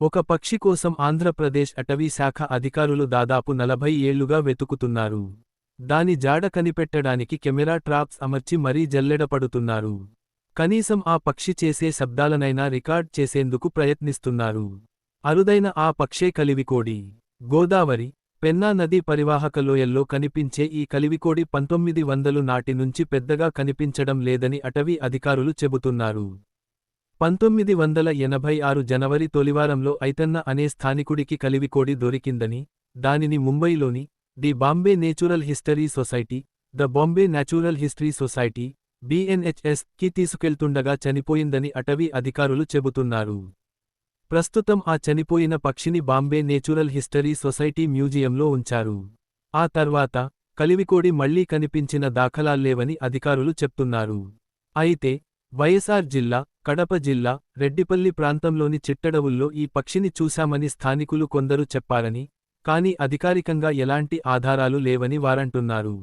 ఒక పక్షి కోసం ఆంధ్రప్రదేశ్ అటవీ శాఖ అధికారులు దాదాపు నలభై ఏళ్ళుగా వెతుకుతున్నారు. దాని జాడ కనిపెట్టడానికి కెమెరా ట్రాప్స్ అమర్చి మరీ జల్లెడపడుతున్నారు. కనీసం ఆ పక్షి చేసే శబ్దాలనైనా రికార్డ్ చేసేందుకు ప్రయత్నిస్తున్నారు. అరుదైన ఆ పక్షే కలివికోడి. గోదావరి పెన్నా నదీ పరివాహక లోయల్లో కనిపించే ఈ కలివికోడి పంతొమ్మిది వందలు నాటి నుంచి పెద్దగా కనిపించడం లేదని అటవీ అధికారులు చెబుతున్నారు. పంతొమ్మిది వందల ఎనభై ఆరు జనవరి తొలివారంలో ఐతన్న అనే స్థానికుడికి కలివికోడి దొరికిందని దానిని ముంబైలోని the Bombay Natural History Society the Bombay Natural History Society బిఎన్హెచ్ఎస్కి తీసుకెళ్తుండగా చనిపోయిందని అటవీ అధికారులు చెబుతున్నారు. ప్రస్తుతం ఆ చనిపోయిన పక్షిని బాంబే నేచురల్ హిస్టరీ సొసైటీ మ్యూజియంలో ఉంచారు. ఆ తర్వాత కలివికోడి మళ్ళీ కనిపించిన దాఖలాల్లేవని అధికారులు చెప్తున్నారు. అయితే వైఎస్ఆర్ జిల్లా కడప జిల్లా రెడ్డిపల్లి ప్రాంతంలోని చిట్టడవుల్లో ఈ పక్షిని చూశామని స్థానికులు కొందరు చెప్పారని కానీ అధికారికంగా ఎలాంటి ఆధారాలు లేవని వారంటున్నారు.